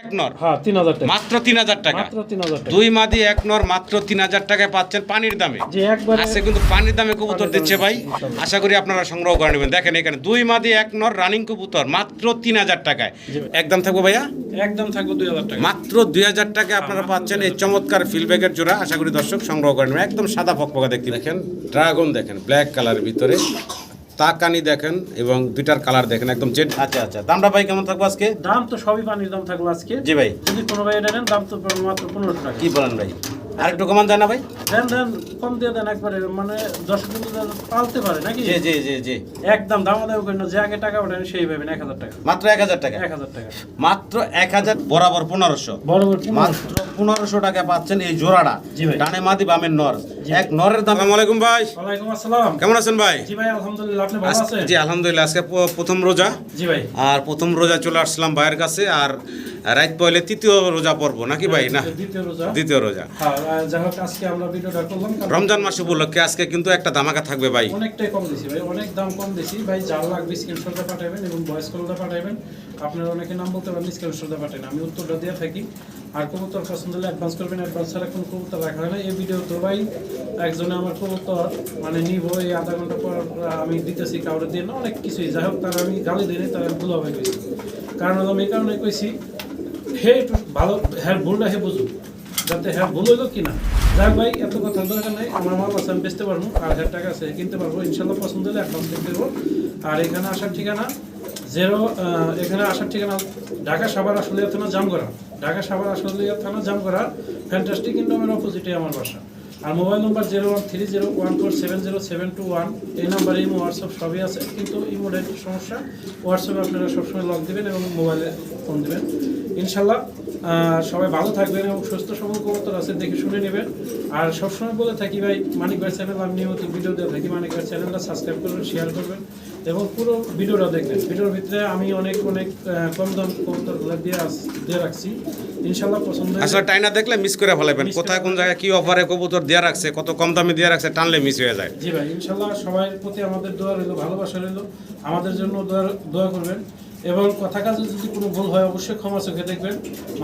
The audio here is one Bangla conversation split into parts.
এক নর হ্যাঁ তিন হাজার টাকা। মাত্র তিন হাজার টাকা। মাত্র তিন হাজার টাকা। দুই মাদি এক নর মাত্র তিন হাজার টাকায় পাচ্ছেন পানির দামে। যে কিন্তু পানির দামে কবুতর দিচ্ছে ভাই। আশা করি আপনারা সংগ্রহ করে নেবেন। দেখেন এখানে দুই মাদি এক নর রানিং কবুতর মাত্র তিন হাজার টাকায়। একদম থাকব ভাইয়া? একদম থাকবে দুই হাজার টাকা। মাত্র দুই হাজার টাকায় আপনারা পাচ্ছেন এই চমৎকার ফিলব্যাগের জোড়া। আশা করি দর্শক সংগ্রহ করে নেবেন। একদম সাদা ফকফকা দেখতে দেখেন ড্রাগন দেখেন ব্ল্যাক কালারের ভিতরে। তাকানি দেখেন এবং দুইটার কালার দেখেন একদম জেড। আচ্ছা আচ্ছা। দামটা ভাই কেমন থাকব আজকে? দাম তো সবই পানির দাম থাকল আজকে। জি ভাই। যদি কোনো ভাই এটা নেন দাম তো মাত্র পনেরোশো টাকা। কি বলেন ভাই? কমান যায় না ভাই। দেন দেন কম দিয়ে দেন একবারে মানে দশ কিন্তু পালতে পারে নাকি? জি জি জি জি। একদম দাম দাম করেন যে আগে টাকা ওঠেন সেই পাবেন এক হাজার টাকা। মাত্র এক হাজার টাকা? এক হাজার টাকা। মাত্র এক হাজার বরাবর পনেরোশো। বড় মাত্র পনেরোশো টাকা পাচ্ছেন এই জোড়াটা। ডানে মাদি বামের নর। এক নরের দাম আসসালামু আলাইকুম ভাই। ওয়ালাইকুম আসসালাম। কেমন আছেন ভাই? জি ভাই আলহামদুলিল্লাহ আপনি ভালো আছেন? জি আলহামদুলিল্লাহ আজকে প্রথম রোজা। জি ভাই। আর প্রথম রোজা চলে আসলাম ভাইয়ের কাছে। আর রাত পয়লে তৃতীয় রোজা পড়ব নাকি ভাই? না। দ্বিতীয় রোজা। দ্বিতীয় রোজা। হ্যাঁ রমজান মাস উপলক্ষে আজকে কিন্তু একটা ধামাকা থাকবে ভাই। অনেকটাই কম দিছি ভাই অনেক দাম কম দিছি। ভাই যার লাগবে স্ক্রিনশটটা পাঠাবেন এবং ভয়েস কলটা পাঠাবেন। আপনারা অনেকে নাম বলতে পারেন স্ক্রিনশটটা পাঠান। আমি উত্তরটা দিয়ে থাকি। আর কবুতর পছন্দ হলে অ্যাডভান্স করবেন অ্যাডভান্স ছাড়া কোনো কবুতর রাখা হয় না। এই ভিডিও তো ভাই একজনে আমার কবুতর মানে নিব এই আধা ঘণ্টা পর আমি দিতেছি কাউরে দিয়ে না অনেক কিছুই। যাই হোক তার আমি গালি দিই তার ভুল হবে কারণ আমি এই কারণে কইছি হে একটু ভালো হ্যাঁ ভুলটা হে বুঝুক। যাতে হ্যাঁ ভুল হইল কিনা যাক ভাই, এত কথা দরকার নাই। আমার মাল আছে আমি বেচতে পারব, আর হাজার টাকা আছে, কিনতে পারব। ইনশাল্লাহ পছন্দ হলে অ্যাডভান্স দিয়ে দেবো। আর এখানে আসার ঠিকানা জেরো এখানে আসার ঠিকানা, ঢাকা সাভার আসলিয়া থানা, জামগড়া। ঢাকা সাভার আসলিয়া থানা, জামগড়া। ফ্যান্টাস্টিক ইন্ডোমের অপোজিটে আমার বাসা। আর mobile number zero one three zero one four seven zero seven two one এই নাম্বারে ইমো হোয়াটসঅ্যাপ সবই আছে। কিন্তু ইমোর একটু সমস্যা হোয়াটসঅ্যাপে আপনারা সবসময় লক দেবেন এবং মোবাইলে ফোন দেবেন। ইনশাল্লাহ সবাই ভালো থাকবেন এবং সুস্থ সবল কবুতর আছে দেখে শুনে নেবেন। আর সবসময় বলে থাকি ভাই মানিক ভাই চ্যানেল আমি নিয়মিত ভিডিও দেওয়া থাকি। মানিক ভাই চ্যানেলটা সাবস্ক্রাইব করবেন শেয়ার করবেন এবং পুরো ভিডিওটা দেখবেন। ভিডিওর ভিতরে আমি অনেক অনেক কম দাম কবুতরগুলো দিয়ে দিয়ে রাখছি। ইনশাল্লাহ পছন্দ হলে- আসলে টাইনা দেখলে মিস করে ফেলাবেন কোথায় কোন জায়গায় কি অফারে কবুতর দেওয়া রাখছে কত কম দামে দেওয়া রাখছে টানলে মিস হয়ে যায়। জি ভাই ইনশাল্লাহ সবার প্রতি আমাদের দোয়া রইল ভালোবাসা রইল। আমাদের জন্য দোয়া দোয়া করবেন। এবং কথা কাজে যদি কোনো ভুল হয় অবশ্যই ক্ষমা চোখে দেখবেন।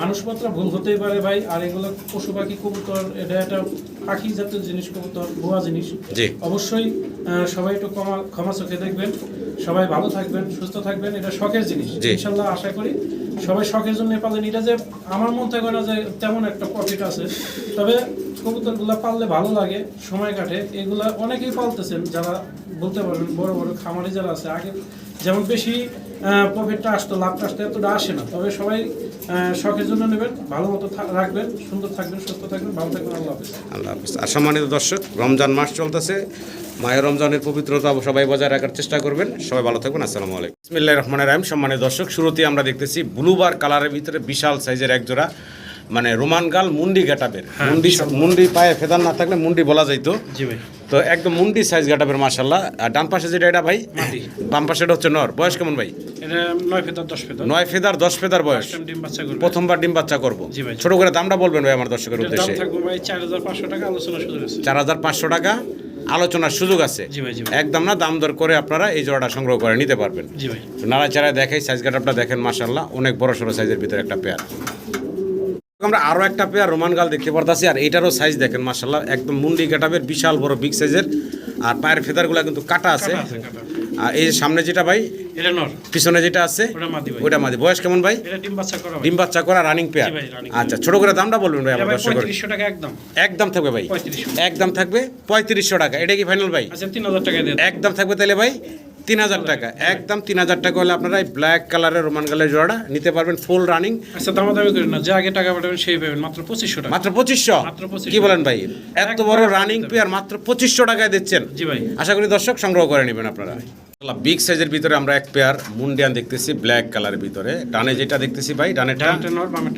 মানুষমাত্র ভুল হতেই পারে ভাই আর এগুলো পশু পাখি কবুতর এটা একটা পাখি জাতীয় জিনিস কবুতর ভুয়া জিনিস। অবশ্যই সবাই একটু ক্ষমা ক্ষমা চোখে দেখবেন। সবাই ভালো থাকবেন সুস্থ থাকবেন এটা শখের জিনিস। ইনশাল্লাহ আশা করি সবাই শখের জন্য পালেন এটা যে আমার মন থেকে না যে তেমন একটা প্রফিট আছে। তবে কবুতরগুলো পাললে ভালো লাগে সময় কাটে। এগুলা অনেকেই পালতেছেন যারা বলতে পারবেন বড় বড় খামারি যারা আছে আগে যেমন বেশি প্রফিটটা আসতো, লাভটা আসতো, এতটা আসে না। তবে সবাই শখের জন্য নেবেন, ভালো মতো রাখবেন, সুন্দর থাকবেন, সুস্থ থাকবেন, ভালো থাকবেন, আল্লাহ হাফিজ। আল্লাহ হাফিজ। আর সম্মানিত দর্শক, রমজান মাস চলতেছে। মায়ের রমজানের পবিত্রতা সবাই বজায় রাখার চেষ্টা করবেন। সবাই ভালো থাকবেন, আসসালামু আলাইকুম। বিসমিল্লাহ রহমান রাহিম। সম্মানিত দর্শক, শুরুতেই আমরা দেখতেছি ব্লুবার কালারের ভিতরে বিশাল সাইজের এক জোড়া মানে রোমান গাল মুন্ডি গেটাবের মুন্ডি মুন্ডি পায়ে ফেদার না থাকলে মুন্ডি বলা যাইতো। তো একদম মুন্ডি সাইজ গেটাবের মাশাল্লাহ আর ডান পাশে যেটা এটা ভাই? বাম পাশে এটা হচ্ছে নর। বয়স কেমন ভাই? নয় ফেদার দশ ফেদার। বয়স। প্রথমবার ডিম বাচ্চা করব। ছোট করে দামটা বলবেন ভাই আমার দর্শকের উদ্দেশ্যে। চার হাজার পাঁচশো টাকা আলোচনার সুযোগ আছে। একদম না দাম দর করে আপনারা এই জোড়াটা সংগ্রহ করে নিতে পারবেন। নাড়াচাড়ায় দেখাই সাইজ কাটাপটা দেখেন মাসাল্লাহ অনেক বড় সড়ো সাইজের ভিতরে একটা পেয়ার আমরা আরও একটা পেয়ার রোমান গাল দেখতে পারতাছি আর এটারও সাইজ দেখেন মাসাল্লাহ একদম মুন্ডি কাটাবের বিশাল বড় বিগ সাইজের আর পায়ের ফেদারগুলো কিন্তু কাটা আছে। আর এই সামনে যেটা ভাই পিছনে যেটা আছে ওটা মাদি ওইটা মাঝে বয়স কেমন ভাই? ডিম বাচ্চা করা রানিং পেয়ার আচ্ছা ছোট করে দামটা বলবেন ভাই আমার টাকা একদম। একদম থাকবে ভাই। একদম থাকবে পঁয়ত্রিশশো টাকা। এটা কি ফাইনাল ভাই? আচ্ছা তিন হাজার টাকা একদম থাকবে তাহলে ভাই তিন হাজার টাকা। একদম তিন হাজার টাকা হলে আপনারা এই ব্ল্যাক কালারের রোমান গালের জোড়াটা নিতে পারবেন ফুল রানিং আচ্ছা দামাদামি করেন না। যে আগে টাকা পাঠাবেন সেই পাবেন। মাত্র পঁচিশশো টাকা। মাত্র পঁচিশশো? কি বলেন ভাই? এত বড় রানিং পেয়ার মাত্র পঁচিশশো টাকায় দিচ্ছেন। জি ভাই। আশা করি দর্শক সংগ্রহ করে নেবেন আপনারা। বিগ সাইজের ভিতরে আমরা এক পেয়ার মুন্ডিয়ান দেখতেছি ব্ল্যাক কালারের ভিতরে। ডানে যেটা দেখতেছি ভাই ডানটা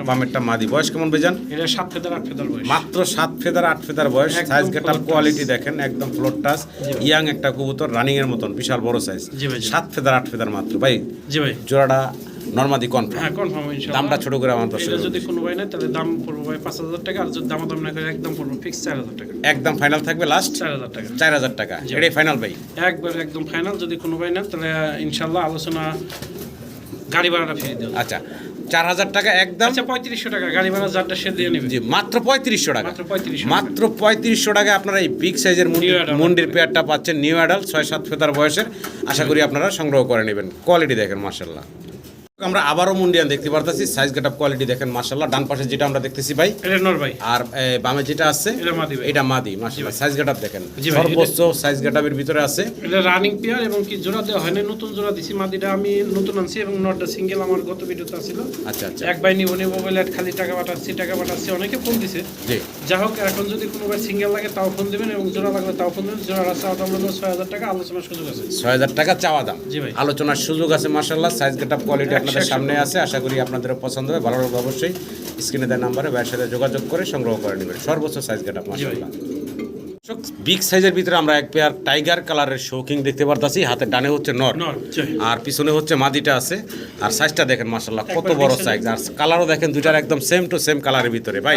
বামেরটা মাদি। বয়স কেমন বেজান এটা সাত ফেদার আট ফেদার বয়স। মাত্র সাত ফেদার আট ফেদার বয়স। সাইজ গেটার কোয়ালিটি দেখেন একদম ফ্লোর টাচ ইয়াং একটা কবুতর রানিং এর মতন বিশাল বড় সাইজ জি ভাই, সাত ফেদার আট ফেদার মাত্র। ভাই জি ভাই। জোড়াটা নর্মাদি কনফার্ম হ্যাঁ কনফার্ম ইনশাআল্লাহ দামটা ছোট করে আমার দর্শক যদি কোনো ভাই নেয় তাহলে দাম পড়বে ভাই পাঁচ হাজার টাকা আর যদি দাম দাম না করে একদম পড়বে ফিক্স চার হাজার টাকা। একদম ফাইনাল থাকবে লাস্ট চার হাজার টাকা। চার হাজার টাকা। এটাই ফাইনাল ভাই। একবার একদম ফাইনাল যদি কোনো ভাই নেন তাহলে ইনশাল্লাহ আলোচনা গাড়ি ভাড়াটা ফিরে দেওয়া আচ্ছা। চার হাজার টাকা একদম। আচ্ছা পঁয়ত্রিশশো টাকা গাড়ি ভাড়া যারটা সে দিয়ে নেবে। জি মাত্র পঁয়ত্রিশশো টাকা। মাত্র 3500 মাত্র পঁয়ত্রিশশো টাকায় আপনারা এই বিগ সাইজের মন্ডির পেয়ারটা পাচ্ছেন নিউ অ্যাডাল্ট ছয় সাত ফেতার বয়সের। আশা করি আপনারা সংগ্রহ করে নেবেন। কোয়ালিটি দেখেন মার্শাল্লাহ আমরা আবারও মুন্ডিয়ান দেখতে পারতেছি। সাইজ গেট কোয়ালিটি দেখেন মার্শাল্লাহ ডান পাশে যেটা আমরা দেখতেছি ভাই এটা নর ভাই। আর বামে যেটা আছে এটা মাদি ভাই। এটা মাদি মার্শাল্লাহ সাইজ গেট দেখেন। সর্বোচ্চ সাইজ গেটআপের ভিতরে আছে। এটা রানিং পেয়ার এবং কি জোড়া দেওয়া হয়নি নতুন জোড়া দিছি মাদিটা আমি নতুন আনছি এবং নটটা সিঙ্গেল আমার গত ভিডিওতে ছিল আচ্ছা আচ্ছা। এক ভাই নিব নিব বলে খালি টাকা পাঠাচ্ছি টাকা পাঠাচ্ছি অনেকে ফোন দিছে। জি। যা হোক এখন যদি কোনো ভাই সিঙ্গেল লাগে তাও ফোন দেবেন এবং জোড়া লাগলে তাও ফোন দেবেন। জোড়া রাস্তা দাম হলো ছয় হাজার টাকা আলোচনার সুযোগ আছে। ছয় হাজার টাকা চাওয়া দাম। জি ভাই। আলোচনার সুযোগ আছে মার্শাল্লাহ সাইজ গেটআপ কোয়ালিটি আপনাদের সামনে আছে আশা করি আপনাদের পছন্দ হবে। ভালো লাগবে অবশ্যই স্ক্রিনে দেওয়া নাম্বারে ব্যবসায়ীদের সাথে যোগাযোগ করে সংগ্রহ করে নেবেন। সর্বোচ্চ সাইজ গেট মার্শাল্লাহ বিগ সাইজের ভিতরে আমরা এক পেয়ার টাইগার কালারের শৌকিং দেখতে পারতাছি। হাতে ডানে হচ্ছে নর। আর পিছনে হচ্ছে মাদিটা আছে। আর সাইজটা দেখেন মার্শাল্লাহ কত বড় সাইজ। আর কালারও দেখেন দুইটার একদম সেম টু সেম কালারের ভিতরে ভাই।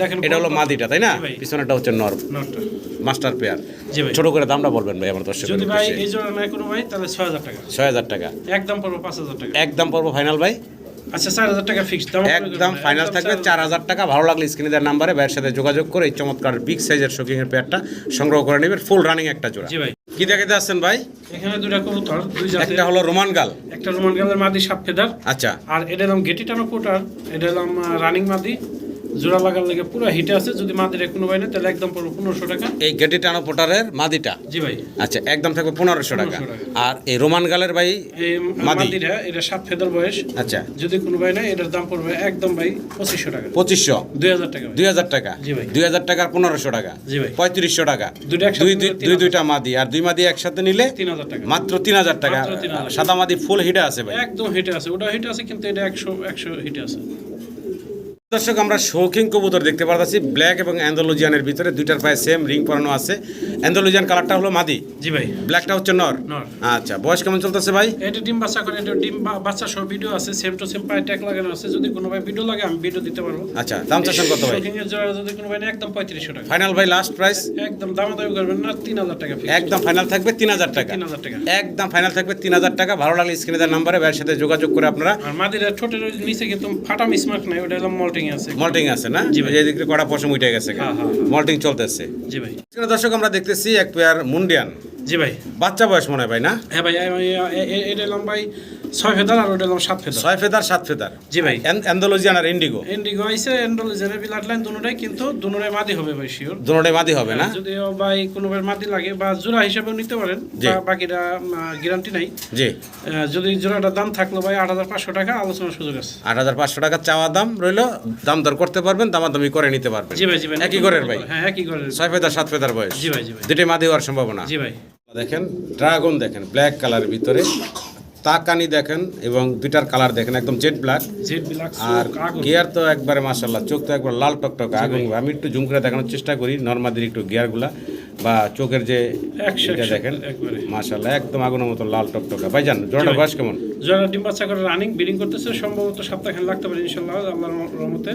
দেখেন এটা হলো মাদিটা তাই না। পিছনেটা হচ্ছে নর। Master pair. ছোট করে দামটা বলবেন ভাই আমার দর্শকের যদি ভাই এই জোড়া নাই কোনো ভাই তাহলে ছয় হাজার টাকা। ছয় হাজার টাকা। একদম পড়ব টাকা। একদম পড়ব ফাইনাল ভাই। আচ্ছা চার হাজার টাকা ফিক্সড একদম ফাইনাল থাকবে চার হাজার। টাকা ভালো লাগলে স্ক্রিনে দেওয়ার নাম্বারে ভাইয়ের সাথে যোগাযোগ করে এই চমৎকার বিগ সাইজের শোকিংয়ের এর পেয়ারটা সংগ্রহ করে নেবেন ফুল রানিং একটা জোড়া। জি ভাই। কি দেখাতে আসছেন ভাই? এখানে দুটা কবুতর দুই জাতের। একটা হলো রোমান গাল। একটা রোমান গালের মাদি সাপ ফেদার। আচ্ছা। আর এটা হলাম গেটি টানো পোটার এটা হলাম রানিং মাদি। জোড়া লাগার লেগে পুরো হিটে আছে যদি মাদিরে কোনো ভাই না তাহলে একদম পড়ব পনেরোশো টাকা। এই গেটি টানো পোটারের মাদিটা? জি ভাই। আচ্ছা একদম থাকবে পনেরোশো টাকা। আর এই রোমান গালের ভাই মাদিটা এটা সাত ফেদার বয়স। আচ্ছা। যদি কোনো ভাই না এটার দাম পড়বে একদম ভাই পঁচিশশো টাকা। পঁচিশশো? দুই হাজার টাকা দুই হাজার টাকা? জি ভাই। দুই হাজার টাকার পনেরোশো টাকা? জি ভাই। পঁয়ত্রিশশো টাকা? দুইটা দুই দুই- দুইটা মাদি। আর দুই মাদি একসাথে নিলে তিন হাজার টাকা। মাত্র তিন হাজার টাকা। মাত্র 3000 সাদা মাদি ফুল হিটে আছে ভাই। একদম হিটে আছে। ওটা হিটে আছে কিন্তু এটা একশো একশো হিটে আছে। দর্শক আমরা শৌখিন কবুতর দেখতে পারতেছি। ব্ল্যাক এবং অ্যান্ডোলজিয়ানের ভিতরে দুইটার পায়ে সেম রিং পরানো আছে। অ্যান্ডোলজিয়ান কালারটা হলো মাদি? জি ভাই। ব্ল্যাকটা হচ্ছে নর? নর। আচ্ছা বয়স কেমন চলতেছে ভাই? এটা ডিম বাচ্চা করে এটা ডিম বাচ্চা সব ভিডিও আছে সেম টু সেম পায়ে ট্যাগ লাগানো আছে। যদি কোনো ভাই ভিডিও লাগে আমি ভিডিও দিতে পারব। আচ্ছা দাম চাচ্ছেন কত ভাই? শৌখিনের জোড়া যদি কোনো ভাই একদম পঁয়ত্রিশশো টাকা। ফাইনাল ভাই লাস্ট প্রাইস একদম দাম দামি করবেন না তিন হাজার টাকা ফিক্স একদম ফাইনাল থাকবে তিন হাজার টাকা। তিন হাজার টাকা। একদম ফাইনাল থাকবে তিন হাজার টাকা। ভালো লাগলে স্ক্রিনে দেওয়ার নাম্বারে ভাইয়ের সাথে যোগাযোগ করে আপনারা আর মাদিরা ঠোঁটের ওই নিচে কিন্তু ফাটা মিসমার্ক নাই ওটা হলো মল্টিং আছে। মল্টিং আছে না? জি দিক থেকে কড়া পশম উঠে গেছে হ্যাঁ, হ্যাঁ, হ্যাঁ। মল্টিং চলতেছে। জি ভাই। দর্শক আমরা দেখতেছি এক পেয়ার মুন্ডিয়ান জি ভাই। বাচ্চা বয়স মনে হয় ভাই না? হ্যাঁ ভাই এটা এলাম ভাই ছয় ফেদার আর ওটা এলাম সাত ফেদার। ছয় ফেদার সাত ফেদার। জি ভাই। অ্যান্ডোলজিয়ান আর ইন্ডিগো? এন্ডিগো আইসে এন্ডোলজেনের বিলাট লাইন দুটোটাই কিন্তু দুটোটাই মাদি হবে ভাই শিওর দুটোটাই মাদি হবে না? যদি ভাই কোনো ভাই মাদি লাগে বা জোড়া হিসেবেও নিতে পারেন বাকিটা গ্যারান্টি নাই। জি। যদি জোড়াটার দাম থাকল ভাই আট হাজার পাঁচশো টাকা আলোচনার সুযোগ আছে। আট হাজার পাঁচশো টাকা চাওয়া দাম রইল দাম দর করতে পারবেন দামাদামি করে নিতে পারবেন। জি ভাই জি ভাই একই ঘরের ভাই। হ্যাঁ একই ঘরের। ছয় ফেদার সাত ফেদার বয়স। জি ভাই জি ভাই। দুটোই মাদি হওয়ার সম্ভাবনা। জি ভাই। দেখেন ড্রাগন দেখেন ব্ল্যাক কালারের ভিতরে। তাকানি দেখেন এবং দুইটার কালার দেখেন একদম জেড ব্ল্যাক জেড আর গিয়ার তো একবারে মাসাল্লাহ চোখ তো একবার লাল টকটক আগুন। আমি একটু জুম করে দেখানোর চেষ্টা করি নর্মাদির একটু গিয়ারগুলা বা চোখের যে দেখেন একবারে। মাসাল্লাহ একদম আগুনের মতো লাল টকটকা। ভাইজান জোড়াটা ভাই। বয়স কেমন? যারা ডিম বাচ্চা করে রানিং ব্রিডিং করতেছে সম্ভবত সপ্তাহখান লাগতে পারে ইনশাল্লাহ আল্লাহর রহমতে।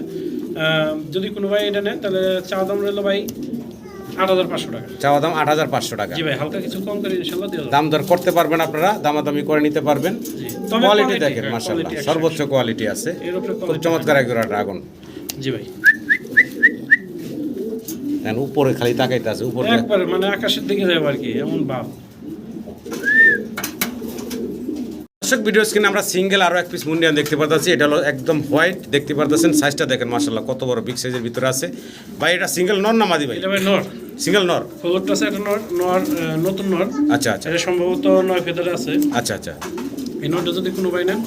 যদি কোনো ভাই এটা নেয় তাহলে চা দাম রইল ভাই আট হাজার পাঁচশো টাকা চাওয়া দাম আট হাজার পাঁচশো টাকা। দাম দর করতে পারবেন আপনারা দামাদামি করে নিতে পারবেন। কোয়ালিটি দেখেন মাসাল্লাহ সর্বোচ্চ কোয়ালিটি আছে। খুব চমৎকার এক ড্রাগন জি ভাই। উপরে খালি তাকাইতে আছে উপরে মানে আকাশের দিকে যাবে আর কি এমন ভাব দর্শক ভিডিও স্ক্রিনে আমরা সিঙ্গেল আরও এক পিস মুন্ডিয়ান দেখতে পারতেছি। এটা হলো একদম হোয়াইট দেখতে পারতেছেন সাইজটা দেখেন মার্শাল্লাহ কত বড় বিগ সাইজের ভিতরে আছে। ভাই এটা সিঙ্গেল নর না মাদি ভাই? এটা ভাই নর সিঙ্গেল নর ফলোরটা আছে নর নর নতুন নর আচ্ছা আচ্ছা। এটা সম্ভবত নয় ফেদারে আছে। আচ্ছা আচ্ছা। এই নোটটা যদি কোনো ভাই নেন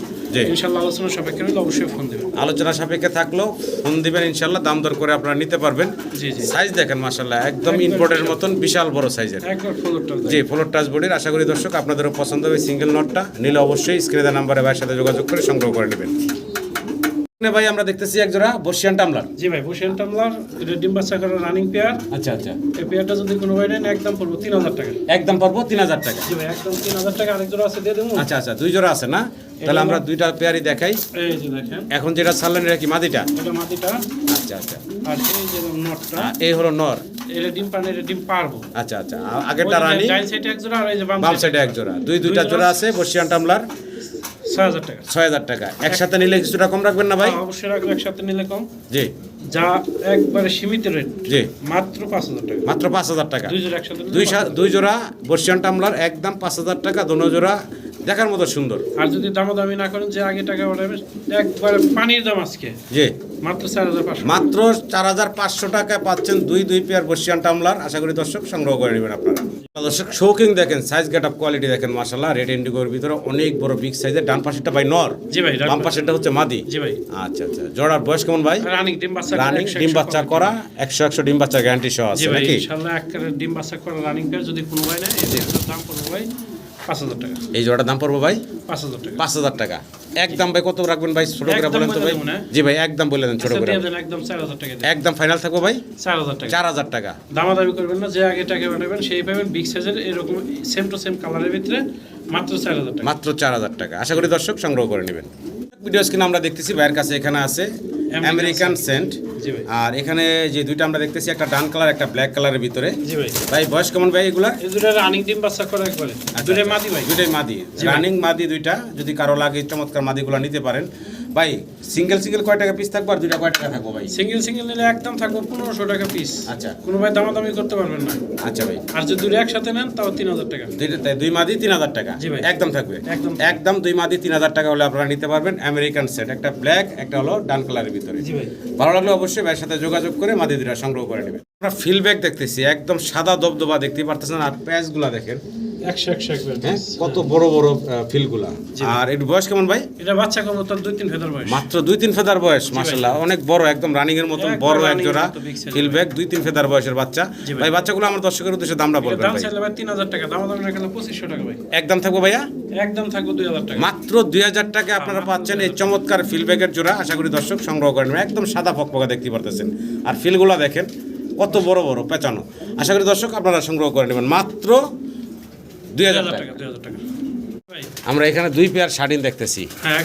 ইনশাল্লাহ আলোচনা সাপেক্ষে নিলে অবশ্যই ফোন দেবেন। আলোচনা সাপেক্ষে থাকলেও ফোন দিবেন ইনশাল্লাহ দাম দর করে আপনারা নিতে পারবেন। জি জি। সাইজ দেখেন মাশাল্লাহ একদম ইম্পোর্টের মতন বিশাল বড় সাইজের। জি ফ্লোর টাচ বডির আশা করি দর্শক আপনাদেরও পছন্দ হবে সিঙ্গেল নোটটা নিলে অবশ্যই স্ক্রিনে নাম্বারে ভাইয়ের সাথে যোগাযোগ করে সংগ্রহ করে নেবেন। ভাই আমরা দেখতেছি এক জোড়া বর্ষিয়ান টামলার। জি ভাই বসেন টামলার এটা ডিম বাচ্চা রানিং পেয়ার আচ্ছা আচ্ছা। এই পেয়ারটা যদি কোনো ভাই নেন একদম পড়ব তিন হাজার টাকা। একদম পারব তিন হাজার টাকা। জি ভাই একদম তিন হাজার টাকা আরেক জোড়া আছে দিয়ে দেবো। আচ্ছা আচ্ছা দুই জোড়া আছে না? তাহলে আমরা দুইটা পেয়ারই দেখাই। এই যে দেখেন। এখন যেটা ছাড়লেন এটা কি মাদিটা এটা মাটিটা। আচ্ছা আচ্ছা। আর এই যে নটটা। এই হলো নর। এটা ডিম পানে এটা ডিম পারব আচ্ছা আচ্ছা। আগেরটা রানী। ডাইন সাইডে এক জোড়া আর এই যে বাম সাইডে এক জোড়া। দুই দুইটা জোড়া আছে বর্ষিয়ান টামলার। ছয় হাজার টাকা। ছয় হাজার টাকা। একসাথে নিলে কিছুটা কম রাখবেন না ভাই? হ্যাঁ, অবশ্যই রাখব একসাথে নিলে কম। জি। যা একবারে সীমিত রেট জি। মাত্র পাঁচ হাজার টাকা। মাত্র পাঁচ হাজার টাকা। দুই জোড়া একসাথে। দুই জোড়া বর্ষিয়ান টামলার একদম পাঁচ হাজার টাকা দোনো জোড়া দেখার মতো সুন্দর। আর যদি দামাদামি না করেন যে আগে টাকা ওঠাবে একবারে পানির দাম আজকে। জি। মাত্র চার হাজার পাঁচশো। মাত্র চার হাজার পাঁচশো টাকায় পাচ্ছেন দুই দুই পেয়ার বর্ষিয়ান টামলার। আশা করি দর্শক সংগ্রহ করে নেবেন আপনারা। দর্শক শৌকিং দেখেন সাইজ গেট আপ কোয়ালিটি দেখেন মাসাল্লাহ রেড ইন্ডিগোর ভিতরে অনেক বড় বিগ সাইজের ডান পাশেরটা ভাই নর। জি ভাই বাম পাশেরটা হচ্ছে মাদি। জি ভাই। আচ্ছা আচ্ছা। জোড়ার বয়স কেমন ভাই? রানিং ডিম বাচ্চা রানিং 100 ডিম বাচ্চা করা। একশো একশো ডিম বাচ্চা গ্যারান্টি সহ আছে নাকি? ইনশাআল্লাহ ডিম বাচ্চা করা রানিং পেয়ার যদি কোনো ভাই এই দাম পড়বে ভাই পাঁচ হাজার টাকা। এই জোড়ার দাম পড়ব ভাই? পাঁচ হাজার টাকা। পাঁচ হাজার টাকা। একদম ভাই কত রাখবেন ভাই? ছোট করে বলেন তো ভাই। জি ভাই একদম বলে দেন ছোট আচ্ছা, করে। একদম চার হাজার টাকা একদম ফাইনাল থাকব ভাই? চার হাজার টাকা। চার হাজার টাকা। দামাদামি করবেন না যে আগে টাকা বানাবেন সেই পাবেন। বিগ সাইজের এরকম সেম টু সেম কালারের ভিতরে মাত্র চার হাজার টাকা। মাত্র চার হাজার টাকা। আশা করি দর্শক সংগ্রহ করে নেবেন। ভিডিও স্ক্রিন আমরা দেখতেছি ভাইয়ের কাছে এখানে আছে আমেরিকান সেন্ট আর এখানে যে দুইটা আমরা দেখতেছি একটা ডান কালার একটা ব্ল্যাক কালারের ভিতরে। ভাই। বয়স কেমন ভাই এগুলা? দুটো রানিং ডিম বাচ্চা করা একবারে। দুটো মাদি ভাই। দুইটাই মাদি। রানিং মাদি দুইটা যদি কারও লাগে চমৎকার মাদিগুলো নিতে পারেন। ভাই সিঙ্গেল সিঙ্গেল কয় টাকা পিস থাকব আর দুইটা কয় টাকা থাকব ভাই? সিঙ্গেল সিঙ্গেল নিলে একদম থাকব পনেরোশো টাকা পিস আচ্ছা। কোনো ভাই দামাদামি করতে পারবেন না। আচ্ছা ভাই। আর যদি দুটো একসাথে নেন তাও তিন হাজার টাকা। দুইটা তাই দুই মাদি তিন হাজার টাকা। জি ভাই। একদম থাকবে। একদম। একদম দুই মাদি তিন হাজার টাকা হলে আপনারা নিতে পারবেন আমেরিকান সেট একটা ব্ল্যাক একটা হলো ডান কালারের ভিতরে। জি ভাই। ভালো লাগলে অবশ্যই ভাইয়ের সাথে যোগাযোগ করে মাদি দুটা সংগ্রহ করে নেবেন। আমরা ফিলব্যাক দেখতেছি একদম সাদা দবদবা দেখতে পারতেছেন আর প্যাচগুলা দেখেন। একশো একশো একবার হ্যাঁ? কত বড় বড় ফিলগুলা? আর একটু বয়স কেমন ভাই? এটা বাচ্চা দুই তিন ফেদার বয়স। মাত্র দুই তিন ফেদার বয়স মাসাল্লাহ অনেক বড় একদম রানিং এর মতন বড় এক জোড়া size ফিলব্যাক দুই তিন ফেদার বয়সের বাচ্চা। ভাই। বাচ্চাগুলো আমার দর্শকের উদ্দেশ্যে দামটা বলবেন দাম চাইলে ভাই তিন হাজার টাকা দামাদামি না করলে পঁচিশশো টাকা ভাই। একদম থাকব ভাইয়া? একদম থাকবে দুই হাজার টাকা। মাত্র দুই হাজার টাকা আপনারা পাচ্ছেন এই চমৎকার ফিলব্যাগের জোড়া। আশা করি দর্শক সংগ্রহ করেন একদম সাদা ফকফকা দেখতে পারতেছেন। আর ফিলগুলো দেখেন কত বড় বড় পেঁচানো। আশা করি দর্শক আপনারা সংগ্রহ করে নেবেন। মাত্র দুই হাজার টাকা। আমরা এখানে দুই পেয়ার শার্টিন দেখতেছি। হ্যাঁ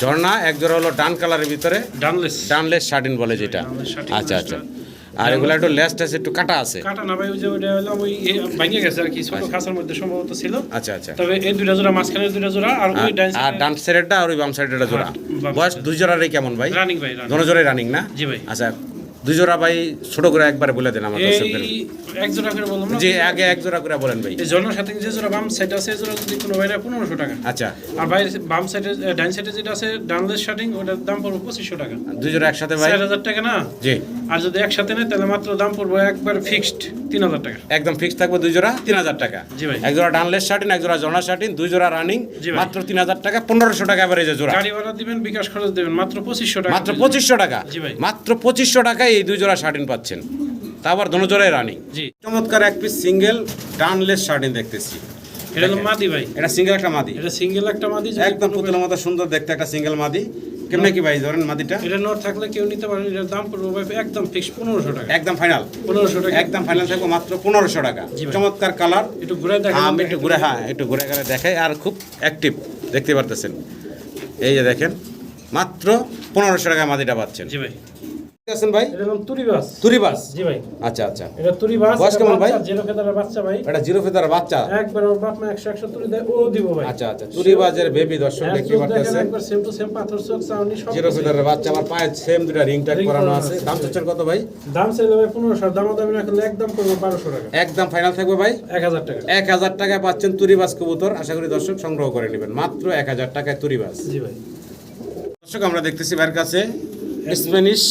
ঝর্ণা এক জোড়া হলো ডান কালারের ভিতরে। ডানলেস। ডানলেস শার্টিন বলে যেটা। আচ্ছা আচ্ছা। আর এগুলো একটু লেস টেস একটু কাটা আছে। কাটা না ভাই ওই যে ওইটা হলাম ওই ভাঙে গেছে আর কি ছোট খাঁচার মধ্যে সম্ভবত ছিল। আচ্ছা আচ্ছা। তবে এই দুইটা জোড়া মাঝখানের দুইটা জোড়া আর ওই ডান আর ডান সাইডেরটা আর ওই বাম সাইডেরটা জোড়া। বাম বয়স দুই জোড়ারই কেমন ভাই? রানিং ভাই দোনো জোড়াই রানিং না? জি ভাই। আচ্ছা দুই জোড়া ভাই ছোট করে একবার বলে দেন আমার দর্শকদের। এই এক জোড়া করে বললাম যে আগে এক জোড়া করে বলেন ভাই। এই জন্মের সাথে যে জোড়া বাম সাইড আছে জোড়া যদি কোনো ভাইরা পনেরোশো টাকা। আচ্ছা। আর ভাই বাম সাইডে ডান সাইডে যেটা আছে ডানলেস শার্টিং ওটার দাম পড়বে পঁচিশশো টাকা। দুই জোড়া একসাথে ভাই? চার হাজার টাকা না? জি। আর যদি একসাথে নেয় তাহলে মাত্র দাম পড়বে একবার ফিক্সড তিন হাজার টাকা। একদম ফিক্স থাকবে দুই জোড়া তিন হাজার টাকা। জি ভাই। এক জোড়া ডানলেস শার্টিন এক জোড়া জনা শার্টিন দুই জোড়া রানিং মাত্র তিন হাজার টাকা পনেরোশো টাকা এবারে জোড়া। গাড়ি ভাড়া দিবেন বিকাশ খরচ দিবেন মাত্র পঁচিশশো টাকা। মাত্র পঁচিশশো টাকা। জি ভাই। মাত্র পঁচিশশো টাকায় এই দুই জোড়া শার্টিন পাচ্ছেন। তা আবার দোনো জোড়াই রানিং জি। চমৎকার এক পিস সিঙ্গেল ডানলেস শার্টিন দেখতেছি। এটা হলো মাদি ভাই। এটা সিঙ্গেল একটা মাদি। এটা সিঙ্গেল একটা মাদি একদম পুতুলের মতো সুন্দর দেখতে একটা সিঙ্গেল মাদি। কেমনে কি ভাই ধরেন মাদিটা? এটা নট থাকলে কেউ নিতে পারেন এটার দাম পড়বে ভাই একদম ফিক্স পনেরোশো টাকা। একদম ফাইনাল পনেরোশো টাকা। একদম ফাইনাল থাকবে মাত্র পনেরোশো টাকা। চমৎকার কালার একটু ঘুরে দেখেন। আমি একটু ঘুরে হ্যাঁ একটু ঘুরে ঘুরে দেখাই আর খুব অ্যাক্টিভ দেখতে পারতেছেন। এই যে দেখেন মাত্র পনেরোশো টাকা মাদিটা পাচ্ছেন। জি ভাই। আছেন ভাই? এটা হলো তুরি বাস। জি ভাই। আচ্ছা আচ্ছা। এটা তুরি বাস বয়স কেমন ভাই? জিরো ফেদারের বাচ্চা ভাই। এটা জিরো ফেদার বাচ্চা? একবার ওর বাপ মা একশো একশো তুলি দেয় ও দিব ভাই। আচ্ছা আচ্ছা। তুরি বাজের বেবি দর্শক হ্যাঁ, দেখতে একবার সেম টু সেম পাথর চোখ চাউনি সব জিরো। ফেদারের বাচ্চা আমার পায়ে সেম দুটা রিং ট্যাগ করানো আছে। দাম চাচ্ছেন কত ভাই? দাম চাইলে ভাই পনেরোশো দাম দামি না একদম করব বারোশো টাকা। একদম ফাইনাল থাকবে ভাই? এক হাজার টাকা। এক হাজার টাকায় পাচ্ছেন তুরিবাস কবুতর। আশা করি দর্শক সংগ্রহ করে নেবেন। মাত্র এক হাজার টাকায় তুরিবাস জি ভাই। দর্শক আমরা দেখতেছি ভাইয়ের কাছে স্প্যানিশ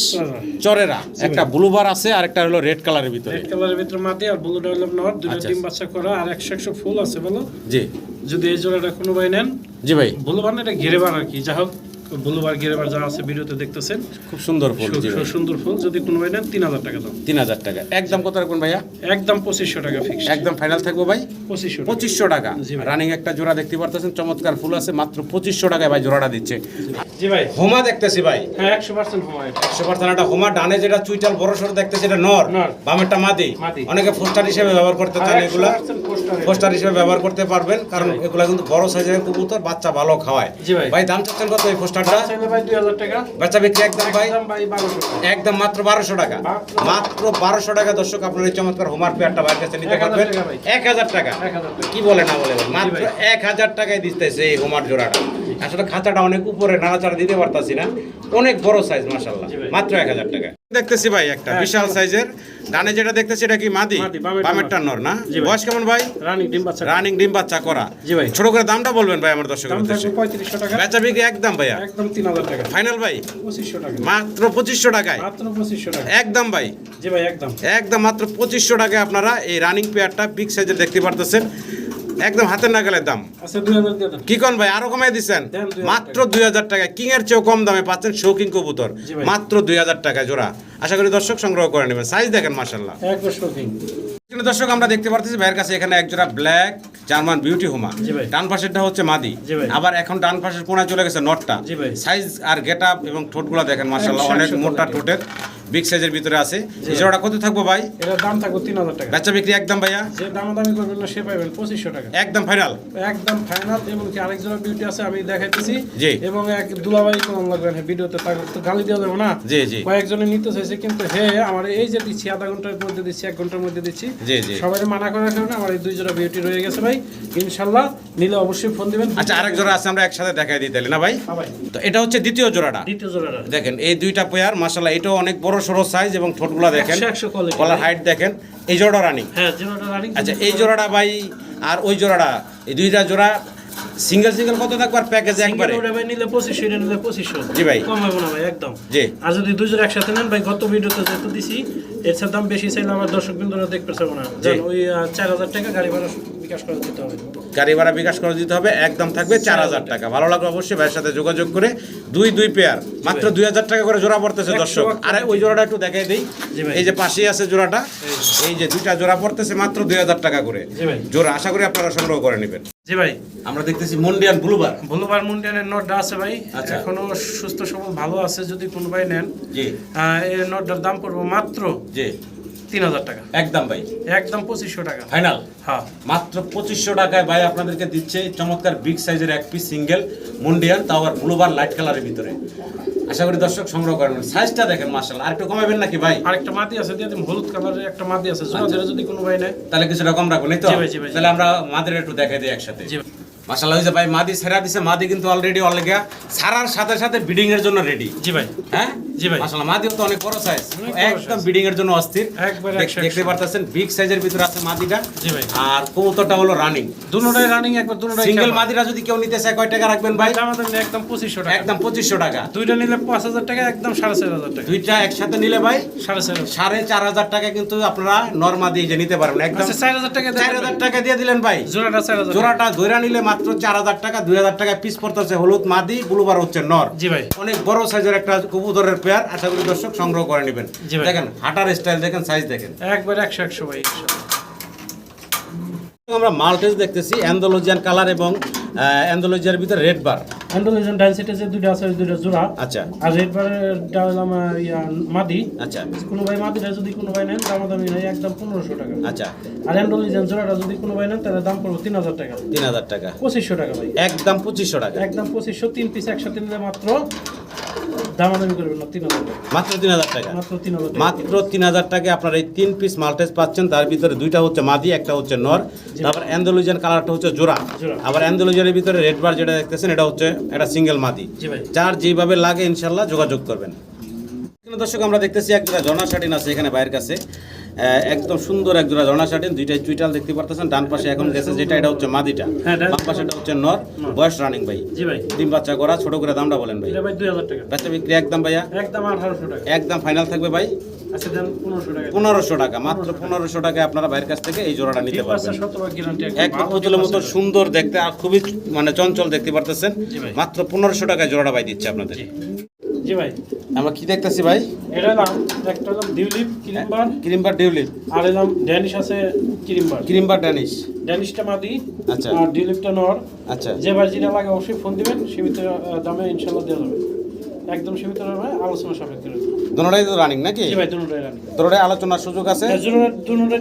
চরেরা। একটা ব্লু বার আছে আর একটা হলো রেড কালারের ভিতরে। রেড কালারের ভিতরে মাটি আর ব্লু ডেভেলপ নট দুটো আচ্ছা। ডিম বাচ্চা করা আর একশো একশো ফুল আছে বলো। জি। যদি এই জোড়াটা কোনো ভাই নেন জি ভাই। ব্লুবার না এটা ঘেরেবার আর কি যা হোক। ব্লুবার ঘেরেবার যা আছে ভিডিওতে দেখতেছেন খুব সুন্দর ফুল সুন্দর ফুল যদি কোনো ভাই নেন তিন হাজার টাকা দাম। তিন হাজার টাকা। একদম কত রাখবেন ভাইয়া? একদম পঁচিশশো টাকা ফিক্সড একদম ফাইনাল থাকব ভাই? পঁচিশশো পঁচিশশো টাকা। রানিং একটা জোড়া দেখতে পারতেছেন চমৎকার ফুল আছে মাত্র পঁচিশশো টাকায় ভাই জোড়াটা দিচ্ছে। জি ভাই। হোমা দেখতেছি ভাই। হ্যাঁ একশো পার্সেন্ট সময় একশো পার্সেন্ট একটা হোমা ডানে যেটা চুইটাল বড় সড়ো দেখতেছি এটা নর। বামেরটা মাদি। অনেকে পোস্টার হিসেবে ব্যবহার করতে চান এগুলা। পোস্টার। হিসেবে ব্যবহার করতে পারবেন কারণ এগুলা কিন্তু বড় সাইজের কবুতর বাচ্চা ভালো খাওয়ায়। ভাই। ভাই দাম চাচ্ছেন কত এই বাচ্চা বিক্রি একদম ভাই? একদম বারোশো টাকা। একদম মাত্র বারোশো টাকা। মাত্র- মাত্র বারোশো টাকা দর্শক আপনার এই চমৎকার হোমার পেয়ারটা বাইরের কাছে নিতে এক হাজার পারবেন। টাকা এক হাজার কি বলে না বলে মাত্র এক হাজার টাকায় দিতেছে এই হোমার জোড়াটা। আসলে খাঁচাটা অনেক উপরে নাড়াচাড়া দিতে পারতাছি না। অনেক বড় সাইজ মাসাল্লাহ মাত্র এক হাজার টাকা দেখতেছি ভাই একটা হ্যাঁ, বিশাল সাইজের। ডানে যেটা দেখতেছি এটা কি মাদি? বামেরটা নর না? বয়স কেমন ভাই? রানিং ডিম বাচ্চা। রানিং ডিম বাচ্চা করা। জি ভাই। ছোট করে দামটা বলবেন ভাই আমার থাকবে পঁয়ত্রিশশো টাকা। বেচা বিক্রি একদম ভাইয়া। একদম তিন হাজার টাকা। ফাইনাল ভাই? পঁচিশশো টাকা। মাত্র পঁচিশশো টাকায়। মাত্র পঁচিশশো টাকা। একদম ভাই। জি ভাই একদম। একদম মাত্র পঁচিশশো টাকায় আপনারা এই রানিং পেয়ারটা বিগ সাইজের দেখতে পারতেছেন। একদম হাতের নাগালের দাম। আচ্ছা কি কন ভাই আরও কমাই দিচ্ছেন? মাত্র দুই হাজার টাকা। কিং এর চেয়েও কম দামে পাচ্ছেন শৌকিং কবুতর। মাত্র দুই হাজার টাকা জোড়া। আশা করি দর্শক সংগ্রহ করে নেবেন। সাইজ দেখেন মার্শাল্লাহ কিন্তু দর্শক আমরা দেখতে পারতেছি ভাইয়ের কাছে এখানে এক জোড়া ব্ল্যাক জার্মান বিউটি হোমা ডান পাশেরটা হচ্ছে মাদি। ভাই। আবার এখন ডান পাশের কোনায় চলে গেছে নটটা। সাইজ আর গেট আপ এবং ঠোঁটগুলো দেখেন মার্শাল্লাহ অনেক মোটা ঠোঁটের বিগ সাইজের ভিতরে আছে। এই জোড়াটা কত থাকব ভাই? এটার দাম থাকবে তিন হাজার টাকা। বেচা বিক্রি একদম ভাইয়া? যে দামাদামি করবেন না সে পাবেন পঁচিশশো টাকা। একদম ফাইনাল একদম ফাইনাল এবং কি আরেক জোড়া বিউটি আছে আমি দেখাইতেছি। জি। এবং এক দুলাভাই কোন লাগবে না ভিডিওতে তাকে তো গালি দেওয়া যাবে না। জি, জি। কয়েকজনে নিতে চাইছে কিন্তু হে আমার এই যে দিচ্ছি আধা ঘণ্টার মধ্যে দিচ্ছি এক ঘণ্টার মধ্যে দিচ্ছি। জি, জি। সবাই মানা করার কারণে আমার এই দুই জোড়া বিউটি রয়ে গেছে ভাই। ইনশাল্লাহ নিলে অবশ্যই ফোন দিবেন। আচ্ছা আরেক জোড়া আছে আমরা একসাথে দেখাই দিই তাহলে না ভাই? তো এটা হচ্ছে দ্বিতীয় জোড়াটা। দ্বিতীয় জোড়াটা। দেখেন এই দুইটা পেয়ার মাসাল্লাহ এটাও অনেক বড় সড়ো সাইজ এবং ঠোঁটগুলো দেখেন। কলার হাইট দেখেন। এই জোড়া রানিং হ্যাঁ জোড়াটা রানিং আচ্ছা এই জোড়াটা ভাই আর ওই জোড়াটা এই দুইটা জোড়া সিঙ্গেল সিঙ্গেল কত থাকবে আর প্যাকেজ একবারে? সিঙ্গেল ভাই নিলে পঁচিশশো এটা নিলে পঁচিশশো জি ভাই। কম হবে না ভাই একদম। জি। আর যদি দুই জোড়া একসাথে নেন ভাই গত ভিডিওতে যেহেতু দিছি এর সাথে দাম বেশি চাইলে আমার দর্শক বিন্দুরা দেখতে পারব না। জান ওই আহ, চার হাজার টাকা গাড়ি ভাড়া বিকাশ করে দিতে হবে। গাড়ি ভাড়া বিকাশ করে দিতে হবে একদম থাকবে চার হাজার টাকা। ভালো লাগবে অবশ্যই ভাইয়ের সাথে যোগাযোগ করে দুই দুই পেয়ার মাত্র দুই হাজার টাকা করে জোড়া পড়তেছে দর্শক। আরে ওই জোড়াটা একটু দেখাই দিই। এই যে পাশেই আছে জোড়াটা এই যে দুইটা জোড়া পড়তেছে মাত্র দুই হাজার টাকা করে। জি ভাই। জোড়া আশা করি আপনারা সংগ্রহ করে নেবেন। জি ভাই। আমরা দেখতেছি মন্ডিয়ান ব্লুবার। ব্লুবার মুন্ডিয়ানের নোটটা আছে ভাই। আচ্ছা। এখনও সুস্থ সবল ভালো আছে যদি কোনো ভাই নেন। জি। এই নোটটার দাম পড়ব মাত্র জি। তিন হাজার টাকা। একদম ভাই। একদম পঁচিশশো টাকা। ফাইনাল? হ্যাঁ। মাত্র পঁচিশশো টাকায় ভাই আপনাদেরকে দিচ্ছে চমৎকার বিগ সাইজের এক পিস সিঙ্গেল মুন্ডিয়ান তাও আবার ব্লুবার লাইট কালারের ভিতরে। আশা করি দর্শক সংগ্রহ সাইজটা দেখেন মার্শাল আর একটু কমাবেন নাকি ভাই? আরেকটা মাদি আছে দিয়ে হলুদ কালারের একটা মাদি আছে। জোড়া যদি কোনো ভাই নেয়। তাহলে কিছুটা কম রাখবেন এই তো? জি ভাই, জি ভাই, জি। তাহলে আমরা মাদের একটু দেখাই দিই একসাথে। জি ভাই। মাসাল্লাহ হয়েছে ভাই মাদি সেরা দিছে মাদি কিন্তু অলরেডি অলরেডি সারার সাথে সাথে বিডিং এর জন্য রেডি জি ভাই। হ্যাঁ? জি ভাই। মাসাল্লাহ মাদিও তো অনেক বড় সাইজ একদম। এর জন্য অস্থির। একবারে একশো দেখতে একশো। পারতেছেন বিগ সাইজের ভিতরে আছে মাদিটা। জি ভাই। আর কবুতরটা হলো রানিং দুটোটাই রানিং একবার দুটোটাই সিঙ্গেল মাদিরা যদি কেউ নিতে চায় কয় টাকা রাখবেন ভাই? আমাদের একদম টাকা। একদম টাকা। দুইটা নিলে পাঁচ হাজার টাকা একদম সাড়ে চার হাজার টাকা। দুইটা একসাথে নিলে ভাই সাড়ে চার হাজার। সাড়ে চার হাজার টাকা কিন্তু আপনারা নর্মা দিয়ে যে নিতে পারবেন। একদম আচ্ছা টাকা চার হাজার টাকা দিয়ে দিলেন ভাই। জোড়াটা চার হাজার। টাকা। জোড়াটা ধরে নিলে মাত্র চার হাজার টাকা দুই হাজার টাকা পিস পড়তেছে হলুদ মাদি ব্লুবার হচ্ছে নর। জি ভাই। অনেক বড় সাইজের একটা কবুতরের পেয়ার আশা করি দর্শক সংগ্রহ করে নেবেন। দেখেন হাঁটার স্টাইল দেখেন সাইজ দেখেন। একবার একশো একশো ভাই আমরা মাল্টেজ দেখতেছি অ্যান্ডোলজিয়ান কালার এবং অ্যান্ডোলজিয়ার ভিতরে রেড বার অ্যান্ডোলিজন ডাইন সেটে যে দুইটা আছে দুইটা জোড়া। আচ্ছা। আর রেড বারেরটা হলাম আহ, ইয়া মাদি। আচ্ছা। কোনো ভাই মাদিটা যদি কোনো ভাই নেন দাম দামি নেই একদম পনেরোশো টাকা। আচ্ছা। আর অ্যান্ডোলিজন জোড়াটা যদি কোনো ভাই নেন তাহলে দাম পড়বে তিন হাজার টাকা। তিন হাজার টাকা। পঁচিশশো টাকা ভাই। একদম পঁচিশশো টাকা। একদম পঁচিশশো তিন পিস একসাথে নিলে মাত্র দামাদামি করবেন না তিন মাত্র তিন হাজার টাকা? মাত্র তিন হাজার মাত্র তিন হাজার টাকায় আপনার এই তিন পিস মাল্টেজ পাচ্ছেন তার ভিতরে দুইটা হচ্ছে মাদি একটা হচ্ছে নর তারপর অ্যান্ডোলুজিয়ান কালারটা হচ্ছে জোড়া। আবার অ্যান্ডোলজিয়ানের ভিতরে রেড বার যেটা দেখতেছেন এটা হচ্ছে একটা সিঙ্গেল মাদি। যার যেভাবে লাগে ইনশাল্লাহ যোগাযোগ করবেন। দর্শক আমরা দেখতেছি একটা ঝর্ণা শাটিন আছে এখানে বাইরের কাছে। একদম সুন্দর এক জোড়া ঝর্ণা শাটিন দুইটাই চুইটাল দেখতে পারতেছেন। ডান পাশে এখন গেছে যেটা এটা হচ্ছে মাদিটা। হ্যাঁ, ডান- বাম পাশেটা হচ্ছে নর। বয়স রানিং ভাই। জি ভাই। ডিম বাচ্চা করা ছোট করে দামটা বলেন ভাই। বাচ্চা বিক্রি একদম ভাইয়া? একদম আঠারোশো টাকা। একদম ফাইনাল থাকবে ভাই? আচ্ছা পনেরোশো টাকা। মাত্র পনেরোশো টাকায় আপনারা বাইরের কাছ থেকে এই জোড়াটা নিতে পারবেন। একদম পুতুলের মতো সুন্দর দেখতে আর খুবই মানে চঞ্চল দেখতে পারতেছেন। মাত্র পনেরোশো টাকায় জোড়াটা ভাই দিচ্ছে আপনাদের। জি ভাই। আমরা কি দেখতেছি ভাই? এটা নাম একটা ডিউলিপ ক্রিমবার ক্রিমবার ডিউলিপ আর এলাম ড্যানিশ আছে ক্রিমবার ক্রিমবার ড্যানিশ। ড্যানিশটা মাদি আচ্ছা। আর ডিউলিপটা নর। আচ্ছা। যে ভাই যেটা লাগে অবশ্যই ফোন দিবেন সীমিত দামে ইনশাল্লাহ দেওয়া যাবে। একদম সীমিত দামে আলোচনা সাপেক্ষে। দোনোটাই তো রানিং নাকি? জি ভাই দুটোটাই রানি দোনোটাই আলোচনার সুযোগ আছে?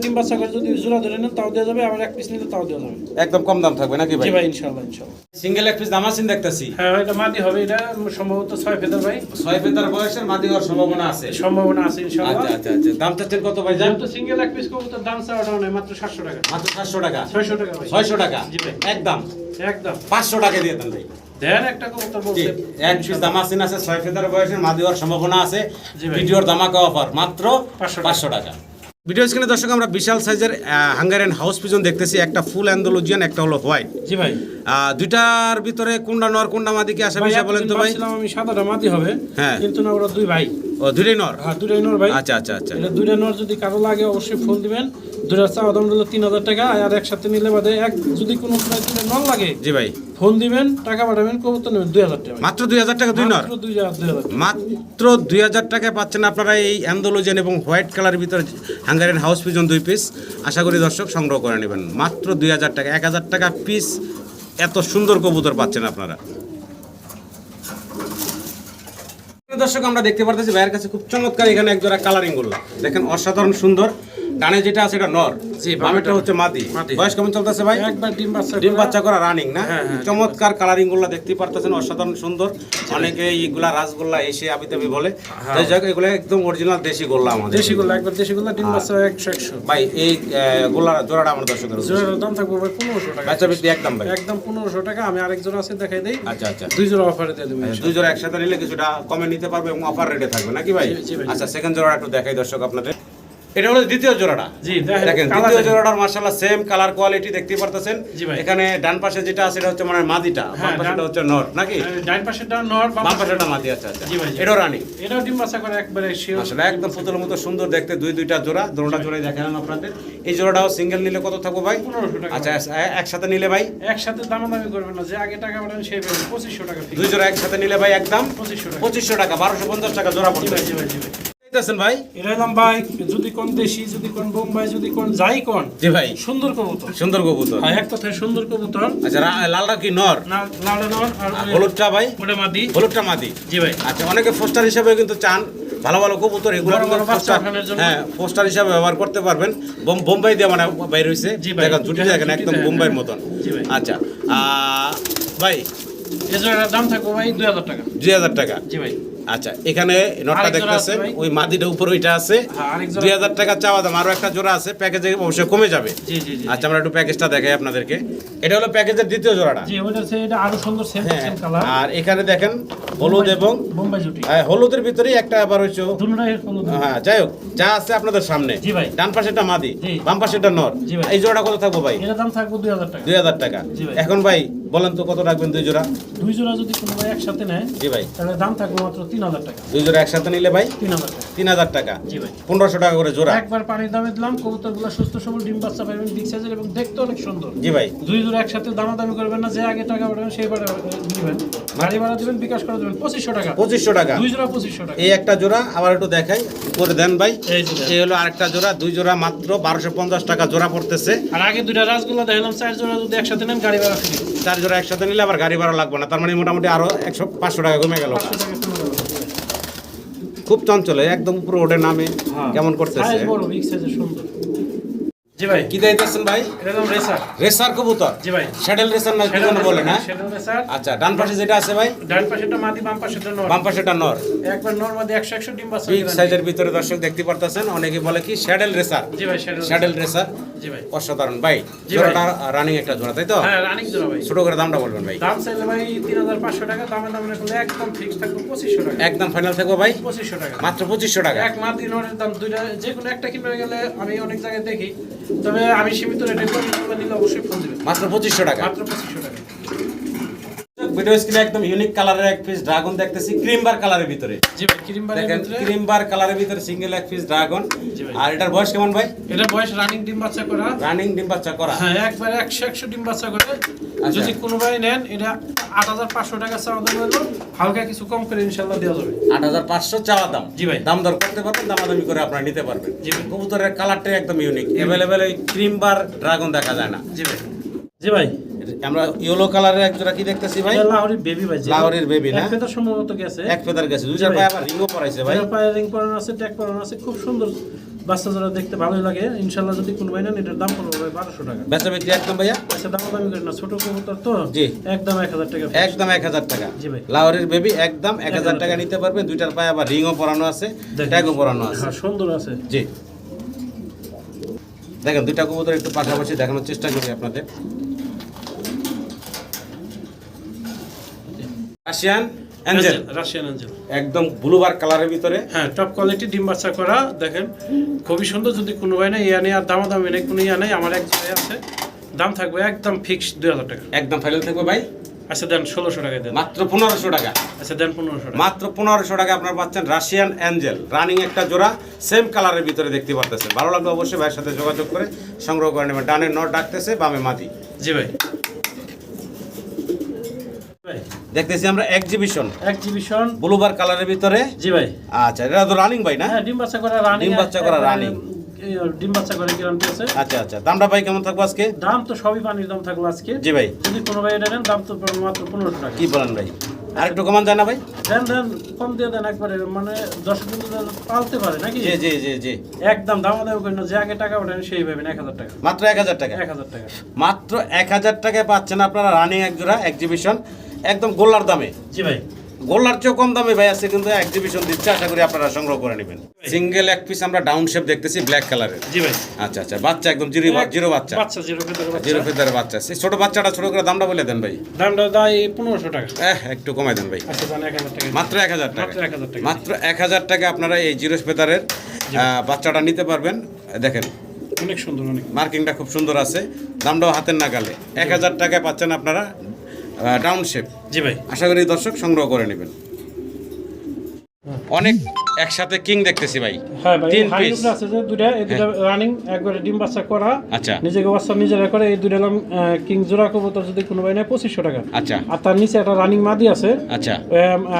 ডিম বাচ্চা করে যদি জোড়া ধরে নেন তাও দেওয়া যাবে আবার এক পিস নিলে তাও দেওয়া যাবে। একদম কম দাম থাকবে নাকি ভাই? জি ভাই ইনশাল্লাহ ইনশাল্লাহ সিঙ্গেল এক পিস দামাসিন দেখতেছি। হ্যাঁ এটা মাদি হবে এটা সম্ভবত ছয় ফেদার ভাই। ছয় ফেতার বয়সের মাদি হওয়ার সম্ভাবনা আছে। সম্ভাবনা আছে ইনশাল্লাহ আচ্ছা আচ্ছা আচ্ছা। দাম চাচ্ছেন কত ভাই? জান যেহেতু সিঙ্গেল এক পিস কবুতর দাম নেই মাত্র সাতশো টাকা। মাত্র সাতশো টাকা? ছয়শো টাকা ভাই। ছয়শো টাকা? জি ভাই। একদম? একদম। পাঁচশো টাকা দিয়ে দেন ভাই। দেন একটা কবুতর বলতে। এক পিস দামাসিন আছে ছয় ফেদার বয়সের মাদি হওয়ার সম্ভাবনা আছে। ভিডিওর দামাকা অফার মাত্র 500 টাকা। পাঁচশো টাকা। ভিডিও স্ক্রিনে দর্শক আমরা বিশাল সাইজের হাঙ্গারিয়ান হাউস পিজন দেখতেছি। একটা ফুল অ্যান্ডোলজিয়ান একটা হলো হোয়াইট জি ভাই। দুইটার ভিতরে কোনটা নর কোনটা মাদি কি আসে বিষয় বলেন তো ভাই? আমি সাদাটা মাদি হবে হ্যাঁ। কিন্তু না ওরা দুই ভাই। ও দুইটাই নর? হ্যাঁ দুটাই নর ভাই। আচ্ছা আচ্ছা আচ্ছা। এটা দুইটা নর যদি কারও লাগে অবশ্যই ফোন দিবেন। দুইটা চাওয়া দাম হলো তিন হাজার টাকা আর একসাথে নিলে বাদে এক যদি কোনো দুইটা নর লাগে জি ভাই। ফোন দিবেন টাকা পাঠাবেন কবুতর নেবেন দুই হাজার টাকা মাত্র দুই হাজার টাকা দুই নর। মাত্র দুই হাজার টাকায় পাচ্ছেন আপনারা এই অ্যান্ডোলোজেন এবং হোয়াইট কালারের ভিতরে হাঙ্গারিয়ান হাউস পিজন দুই পিস আশা করি দর্শক সংগ্রহ করে নেবেন। মাত্র দুই হাজার টাকা এক হাজার টাকা পিস এত সুন্দর কবুতর পাচ্ছেন আপনারা। দর্শক, আমরা দেখতে পারতেছি ভাইয়ের কাছে খুব চমৎকার এখানে এক জোড়া কালারিংগুলো। দেখেন অসাধারণ সুন্দর। ডানে যেটা আছে এটা নর। জি, বামেটা হচ্ছে মাদি। বয়স কেমন চলতেছে ভাই? একবার ডিম বাচ্চা ডিম বাচ্চা করা রানিং না? হ্যাঁ, হ্যাঁ। চমৎকার কালারিংগুলো দেখতে পারতেছেন অসাধারণ সুন্দর। অনেকে এইগুলা রাসগোল্লা এসে আবি তাবি বলে। হ্যাঁ। তাই যাক এগুলো একদম অরিজিনাল দেশি গোল্লা আমাদের। দেশি গুলো একবার দেশি গুলো ডিম বাচ্চা একশো একশো। ভাই এই গোল্লা জোড়াটা আমার দর্শকের উদ্দেশ্যে। জোড়ার দাম থাকবে ভাই পনেরোশো টাকা। বাচ্চা বিক্রি একদম ভাই। একদম পনেরোশো টাকা আমি আরেকজন আছে দেখাই দিই। আচ্ছা আচ্ছা। দুই জোড়া অফারে দিয়ে দেবো দুই জোড়া একসাথে নিলে কিছুটা কমে নিতে পারবে এবং অফার রেটে থাকবে নাকি ভাই। আচ্ছা সেকেন্ড জোড়া একটু দেখাই দর্শক আপনাদের। এটা হলো দ্বিতীয় জোড়াটা। জি দেখেন দ্বিতীয়। জোড়াটার মার্শাল্লাহ সেম কালার কোয়ালিটি দেখতে পারতেছেন। এখানে ডান পাশে যেটা আছে এটা হচ্ছে মানে মাদিটা। বাম হ্যাঁ, পাশেটা হচ্ছে নর নাকি? ডান পাশেটা নর বাম পাশেটা মাদি আচ্ছা আচ্ছা। জি ভাই, জি। এটাও রানিং। ডিম বাচ্চা করে একবারে শিওর আসলে একদম পুতুলের মতো সুন্দর দেখতে দুই দুইটা জোড়া। দুটোটা জোড়াই দেখালাম আপনাদের। এই জোড়াটাও সিঙ্গেল নিলে কত থাকব ভাই? পনেরোশো টাকা। আচ্ছা একসাথে নিলে ভাই? একসাথে দামাদামি করবেন না যে আগে টাকা পাঠান সেই পাবেন পঁচিশশো টাকা দুই জোড়া একসাথে নিলে ভাই একদম পঁচিশশো টাকা। পঁচিশশো টাকা বারোশো পঞ্চাশ টাকা জোড়া পড়বে। জি ভাই জি ভাই। দেখতেছেন ভাই? এটা ভাই যদি কোন দেশি যদি কোন বোম্বাই যদি কোন যাই কোন জি ভাই। সুন্দর কবুতর। সুন্দর কবুতর। আর এক কথায় সুন্দর কবুতর। আচ্ছা লালটা কি নর? না লাল নর আর হলুদটা ভাই? ওটা মাদি। হলুদটা মাদি। জি ভাই। আচ্ছা অনেকে পোস্টার হিসাবে কিন্তু চান। ভালো ভালো কবুতর এগুলো পোস্টার। হ্যাঁ পোস্টার হিসাবে ব্যবহার করতে পারবেন। বোম্বাই দিয়ে মানে বাইর হয়েছে জি ভাই। দেখেন জুটি দেখেন একদম বোম্বাইয়ের হ্যাঁ। মতন। জি ভাই। আচ্ছা ভাই। এই জোড়াটার দাম থাকবে ভাই দুই হাজার টাকা। দুই হাজার টাকা। জি ভাই। আচ্ছা এখানে নটটা দেখতেছেন ওই মাদিটা উপর ওইটা আছে। হ্যাঁ, দুই হাজার টাকা চাওয়া দাম আরও একটা জোড়া আছে প্যাকেজে অবশ্যই কমে যাবে। আচ্ছা আমরা একটু প্যাকেজটা দেখাই আপনাদেরকে। এটা হলো প্যাকেজের দ্বিতীয় জোড়াটা। আরও হ্যাঁ আর এখানে দেখেন হলুদ এবং হ্যাঁ, হলুদের ভিতরেই একটা আবার হলুদ। হ্যাঁ যাই হোক যা আছে আপনাদের সামনে। ডান পাশেটা মাদি। বাম পাশেটা নর। এই জোড়াটা কত থাকব ভাই? দাম থাকবে দুই হাজার টাকা। দুই হাজার টাকা। এখন ভাই বলেন তো কত রাখবেন দুই জোড়া? দুই জোড়া যদি কোনো ভাই একসাথে নেয় জি ভাই। তাহলে দাম থাকবে মাত্র তিন হাজার টাকা। দুই জোড়া একসাথে নিলে ভাই? তিন হাজার টাকা। তিন হাজার টাকা। জি ভাই। পনেরোশো টাকা করে জোড়া। একবার পানির দামে দিলাম কবুতরগুলো সুস্থ সবল ডিম বাচ্চা পাবেন বিগ সাইজের এবং দেখতে অনেক সুন্দর। জি ভাই। দুই জোড়া একসাথে দামাদামি করবেন না যে আগে টাকা পাঠাবেন সেই বারে দিবেন গাড়ি ভাড়া দিবেন বিকাশ করে দেবেন পঁচিশশো টাকা। পঁচিশশো টাকা। দুই জোড়া পঁচিশশো টাকা। এই একটা জোড়া আবার একটু দেখাই করে দেন ভাই। এই হলো আরেকটা জোড়া দুই জোড়া মাত্র বারোশো পঞ্চাশ টাকা জোড়া পড়তেছে। আর আগে দুইটা রাসগুলো দেখলাম চার জোড়া যদি একসাথে নেন গাড়ি ভাড়া ফ্রি। চার জোড়া একসাথে নিলে আবার গাড়ি ভাড়া লাগবে না তার মানে মোটামুটি আরও একশো পাঁচশো টাকা কমে গেল পাঁচশো টাকা কমে গেল। খুব চঞ্চল একদম উপরে ওঠে নামে হ্যাঁ। কেমন করতেছে বড় সুন্দর জি ভাই। কি দিতেছেন ভাই? এটা নাম রেসার। রেসার কবুতর? জি ভাই। শ্যাডেল রেসার না কি যেন বলে না? সেটা রেসার। আচ্ছা ডান পাশে যেটা আছে ভাই? ডান পাশেটা মাদি বাম পাশেটা নর। বাম পাশেটা নর। একবার নর মাদি একশো একশো ডিম বাচ্চা বিগ সাইজের ভিতরে দর্শক দেখতে পারতেছেন অনেকে বলে কি শ্যাডেল রেসার? জি ভাই সেটা শ্যাডেল রেসার। জি ভাই। অসাধারণ। ভাই জোড়াটা রানিং একটা জোড়া তাই তো? হ্যাঁ রানিং জোড়া ভাই। ছোট করে দামটা বলবেন ভাই। দাম চাইলে ভাই তিন হাজার পাঁচশো টাকা দামে দামে রাখলে একদম ফিক্স থাকবে পঁচিশশো টাকা। একদম ফাইনাল থাকব ভাই? পঁচিশশো টাকা। মাত্র পঁচিশশো টাকা। এক মাদি নরের দাম দুইটা যে কোনো একটা কিনতে গেলে আমি অনেক জায়গায় দেখি তবে আমি সীমিত রেটে অবশ্যই ফোন দিবেন। মাত্র পঁচিশশো টাকা। মাত্র পঁচিশশো টাকা। ভিডিও স্ক্রিনে একদম ইউনিক কালারের এক পিস ড্রাগন দেখতেছি ক্রিম বার কালারের ভিতরে। জি ভাই ক্রিম বারের দেখেন ভিতরে? কালারের ভিতরে সিঙ্গেল এক পিস ড্রাগন আর এটার বয়স কেমন ভাই? এটা বয়স রানিং ডিম বাচ্চা করা। রানিং ডিম বাচ্চা করা। হ্যাঁ একবার একশো একশো ডিম বাচ্চা করে। আচ্ছা। যদি কোনো ভাই নেন এটা আট হাজার পাঁচশো টাকা চাওয়া দাম হলো হালকা কিছু কম করে ইনশাল্লাহ দেওয়া যাবে। আট হাজার পাঁচশো চাওয়া দাম। জি ভাই। দাম দর করতে পারবেন দামাদামি করে আপনারা নিতে পারবেন। জি ভাই। কবুতরের কালারটাই একদম ইউনিক অ্যাভেলেবেল ওই ক্রিম বার ড্রাগন দেখা যায় না। জি ভাই। জি ভাই। আমরা ইয়েলো কালারের এক জোড়া কি দেখতেছি ভাই? এটা লাহোরি বেবি ভাই লাহোরির baby না? এক ফেদার সম্ভবত গেছে। এক ফেদার গেছে দুই ভাই। পায়ে আবার রিংও পরাইছে ভাই। এটার পায়ে রিং পরানো আছে ট্যাগ পরানো আছে খুব সুন্দর বাচ্চা জোড়া দেখতে ভালোই লাগে। ইনশাল্লাহ যদি কোনো ভাই নেন এটার দাম পড়বে ভাই বারোশো টাকা। বেচা বিক্রি একদম ভাইয়া? আচ্ছা দাম দামি করে না ছোট কবুতর তো। জি। একদম এক হাজার টাকা একদম এক হাজার টাকা। জি ভাই। লাহোরের বেবি একদম এক হাজার টাকা নিতে পারবে দুইটার পায়ে আবার রিংও পরানো আছে। ট্যাগও পরানো আছে। হ্যাঁ সুন্দর আছে। জি। দেখেন দুইটা কবুতর একটু পাশাপাশি দেখানোর চেষ্টা করি আপনাদের। রাশিয়ান অ্যাঞ্জেল রাশিয়ান অ্যাঞ্জেল একদম ব্লুবার কালারের ভিতরে। হ্যাঁ টপ কোয়ালিটি ডিম বাচ্চা করা দেখেন খুবই সুন্দর যদি কোনো ভাই না ইয়া নেই আর দামাদামি নেই কোনো ইয়া নেই আমার এক জায়গায় আছে। দাম থাকবে একদম ফিক্সড দুই হাজার টাকা। একদম ফাইনাল থাকবে ভাই? আচ্ছা দেন ষোলোশো টাকায় দেন। মাত্র পনেরোশো টাকা। আচ্ছা দেন পনেরোশো টাকা। মাত্র পনেরোশো টাকা আপনার পাচ্ছেন রাশিয়ান অ্যাঞ্জেল রানিং একটা জোড়া সেম কালারের ভিতরে দেখতে পারতেছেন। ভালো লাগলে অবশ্যই ভাইয়ের সাথে যোগাযোগ করে সংগ্রহ করে নেবেন। ডানের নট ডাকতেছে বামে মাটি। জি ভাই ভাই দেখতেছি আমরা এক্সিবিশন এক্সিবিশন ব্লুবার কালারের ভিতরে। জি ভাই। আচ্ছা এটা তো রানিং ভাই না? হ্যাঁ ডিম বাচ্চা করা রানিং ডিম বাচ্চা করা running। ডিম বাচ্চা করে গ্যারান্টি আছে আচ্ছা আচ্ছা দামটা ভাই কেমন থাকব আজকে? দাম তো সবই পানির দাম থাকল আজকে। জি ভাই। যদি কোনো ভাই এটা নেন দাম তো মাত্র পনেরোশো টাকা। কি বলেন ভাই? আর একটু কমান যায় না ভাই। দেন দেন কম দিয়ে দেন একবারে মানে দশ কিন্তু পালতে পারে নাকি? জি জি জি জি। একদম দাম দাম করেন যে আগে টাকা ওঠেন সেই ভাবেন এক হাজার টাকা। মাত্র এক হাজার টাকা। এক হাজার টাকা। মাত্র এক হাজার টাকায় পাচ্ছেন আপনারা রানিং এক জোড়া এক্সিবিশন একদম গোল্লার দামে। জি ভাই। গোল্লার চেয়েও কম দামে ভাই আছে কিন্তু এক্সিবিশন দিচ্ছে আশা করি আপনারা সংগ্রহ করে নেবেন। সিঙ্গেল এক পিস আমরা ডাউন শেপ দেখতেছি ব্ল্যাক কালারের জি ভাই। আচ্ছা আচ্ছা বাচ্চা একদম জিরো জিরো বাচ্চা। বাচ্চা জিরো ফেদার জিরো বাচ্চা ফেদারের বাচ্চা সেই ছোট বাচ্চাটা ছোট করে দামটা বলে দেন ভাই। দামটা দাই পনেরোশো টাকা। এহ একটু কমাই দেন ভাই। আচ্ছা এক হাজার টাকা। মাত্র এক হাজার টাকা। মাত্র এক হাজার টাকা। মাত্র এক হাজার টাকা আপনারা এই জিরো ফেদারের বাচ্চাটা নিতে পারবেন। দেখেন অনেক সুন্দর অনেক। মার্কিংটা খুব সুন্দর আছে। দামটাও হাতের নাগালে। এক হাজার টাকায় পাচ্ছেন আপনারা ডাউন শেপ জি ভাই। আশা করি দর্শক সংগ্রহ করে নেবেন। অনেক একসাথে কিং দেখতেছি ভাই। হ্যাঁ ভাই তিন। উপরে আছে যে দুটা এই দুটা রানিং একবারে ডিম বাচ্চা করা। আচ্ছা। নিজেকে বাচ্চা নিজেরা করে এই দুটা হলাম কিং জোড়া কবুতর যদি কোনো ভাই নেয় পঁচিশশো টাকা। আচ্ছা। আর তার নিচে একটা রানিং মাদি আছে। আচ্ছা।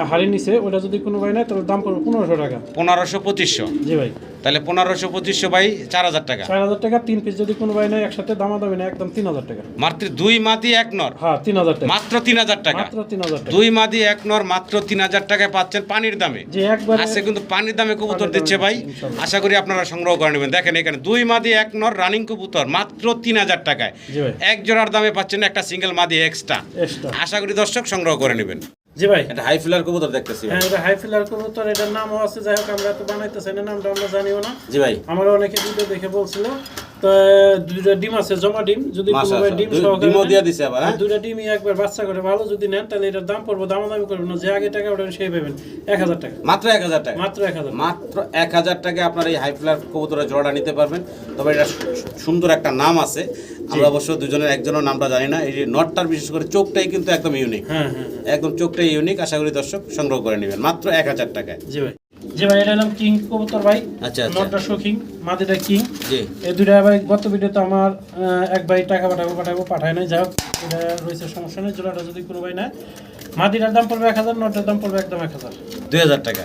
হাড়ির নিচে ওটা যদি কোনো ভাই নেয় তাহলে দাম পড়বে পনেরোশো টাকা। পনেরোশো পঁচিশশো। জি ভাই। তাহলে পনেরোশো পঁচিশশো বাই চার হাজার টাকা। চার হাজার টাকা তিন পিস যদি কোনো ভাই নেয় একসাথে দামা দামি নেয় একদম তিন হাজার টাকা। মাত্র দুই মাদি এক নর? হ্যাঁ তিন হাজার টাকা। মাত্র তিন হাজার টাকা? মাত্র তিন হাজার টাকা। দুই মাদি এক নর মাত্র তিন হাজার টাকায় পাচ্ছেন পানির দামে। যে একবারে আছে কিন্তু পানির দামে কবুতর দিচ্ছে ভাই। আশা করি আপনারা সংগ্রহ করে নেবেন। দেখেন এখানে দুই মাদি এক নর রানিং কবুতর মাত্র তিন হাজার টাকায়। এক জোড়ার দামে পাচ্ছেন একটা সিঙ্গেল মাদি এক্সট্রা আশা করি দর্শক সংগ্রহ করে নেবেন। জি ভাই। এটা হাই ফিলার কবুতর দেখতেছি হ্যাঁ এটা হাই ফিলার কবুতর এটার নামও আছে যাই হোক আমরা তো বানাইতেছি না নামটা আমরা জানিও না। জি ভাই। আমার অনেকে ভিডিও দেখে বলছিল তো দুইটা ডিম আছে জমা ডিম যদি। ডিম সহকারে ডিমও দিয়া দিছে আবার, হ্যাঁ? দুইটা ডিমই একবার বাচ্চা করে ভালো যদি নেন তাহলে এটার দাম পড়ব দামাদামি করবেন না যে আগে টাকা ওঠেন সেই পাবেন এক হাজার টাকা। মাত্র এক হাজার টাকা। মাত্র এক হাজার মাত্র এক হাজার টাকা আপনার এই হাই ফ্লার কবুতরের জোড়াটা নিতে পারবেন। তবে এটা সুন্দর একটা নাম আছে। আমরা অবশ্য দুজনের একজনের নামটা জানি না। এই যে নটটার বিশেষ করে চোখটাই কিন্তু একদম ইউনিক হ্যাঁ হ্যাঁ হ্যাঁ। একদম চোখটাই ইউনিক আশা করি দর্শক সংগ্রহ করে নেবেন। মাত্র এক হাজার টাকায়। জি ভাই। জি ভাই এটা নাম কিং কবুতর ভাই। আচ্ছা, আচ্ছা। নটটা শো কিং মাদিটা কিং জি। এই দুইটা ভাই গত ভিডিওতে আমার এক ভাই টাকা পাঠাবো পাঠাবো পাঠায় নাই। যাই হোক এটা রয়েছে সমস্যা নেই। জোড়াটা যদি কোনো ভাই নেয় মাদিটার দাম পড়বে এক হাজার নটার দাম পড়বে একদম এক হাজার। দুই হাজার টাকা।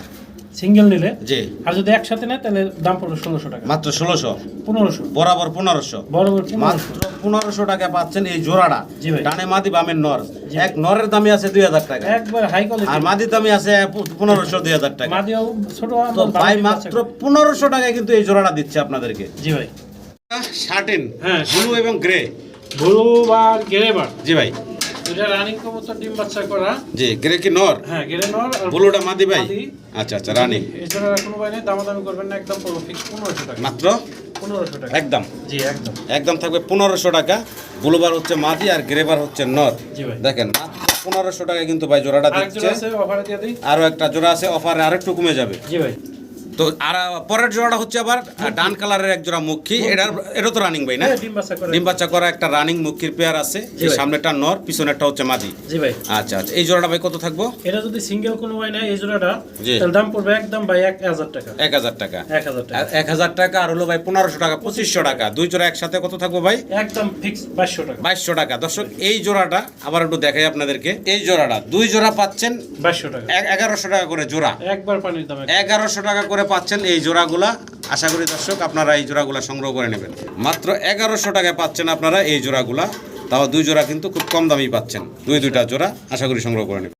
সিঙ্গেল নিলে জি। আর যদি একসাথে নেয় তাহলে দাম পড়বে ষোলোশো টাকা। মাত্র ষোলোশো? পনেরোশো। বরাবর পনেরোশো? পনেরোশো। মাত্র পনেরোশো টাকা পাচ্ছেন এই জোড়াটা। জি ভাই। ডানে মাদি বামের নর। এক নরের দামে আছে দুই হাজার টাকা। একবার হাই কোয়ালিটি আর মাদির দামে আছে পনেরোশো দুই হাজার টাকা। মাদিও ছোট তো ভাই মাত্র পনেরোশো টাকায় কিন্তু এই জোড়াটা দিচ্ছে আপনাদেরকে। জি ভাই। শার্টেন হ্যাঁ। ব্লু এবং গ্রে। ব্লু বার। গেরেবার জি ভাই। এটা রানিং কবুতর ডিম বাচ্চা করা। জি গ্রে কি নর? হ্যাঁ গেরে নর আর ব্লুটা মাদি ভাই? আচ্ছা আচ্ছা রানিং। এছাড়া কোনো ভাই নেই দামাদামি করবেন না একদম পড়ব ফিক্স পনেরোশো টাকা। মাত্র? পনেরোশো টাকা। একদম? জি একদম। একদম থাকবে পনেরোশো টাকা। ব্লুবার হচ্ছে মাদি আর গ্রেবার হচ্ছে নর। জি ভাই। দেখেন পনেরোশো টাকায় কিন্তু ভাই জোড়াটা দিচ্ছে। আরও একটা জোড়া আছে অফারে আরেকটু কমে যাবে। জি ভাই। তো আর পরের জোড়াটা হচ্ছে আবার ডান কালারের এক জোড়া মুখী এটার এটা তো রানিং ভাই না? হ্যাঁ, ডিম বাচ্চা করে। একটা রানিং মুখির পেয়ার আছে। ভাই। সামনেটা নর পিছনেরটা হচ্ছে মাদি জি ভাই। আচ্ছা আচ্ছা। এই জোড়াটা ভাই কত থাকব? এটা যদি সিঙ্গেল কোনো ভাই নেয় এই জোড়াটা। তাহলে দাম পড়বে একদম ভাই এক হাজার টাকা। এক হাজার টাকা। এক হাজার টাকা। আর এক হাজার টাকা আর হলো ভাই পনেরোশো টাকা পঁচিশশো টাকা। দুই জোড়া একসাথে কত থাকব ভাই? একদম ফিক্স বাইশশো টাকা। বাইশশো টাকা। দর্শক এই জোড়াটা আবার একটু দেখাই আপনাদেরকে। এই জোড়াটা দুই জোড়া পাচ্ছেন বাইশশো টাকা। এক- এগারোশো টাকা করে জোড়া। একবার পানির দাম এক- এগারোশো টাকা করে পাচ্ছেন এই জোড়াগুলা। আশা করি দর্শক আপনারা এই জোড়াগুলা সংগ্রহ করে নেবেন। মাত্র এগারোশো টাকায় পাচ্ছেন আপনারা এই জোড়াগুলা। তাও দুই জোড়া কিন্তু খুব কম দামেই পাচ্ছেন। দুই দুইটা জোড়া আশা করি সংগ্রহ করে নেবেন।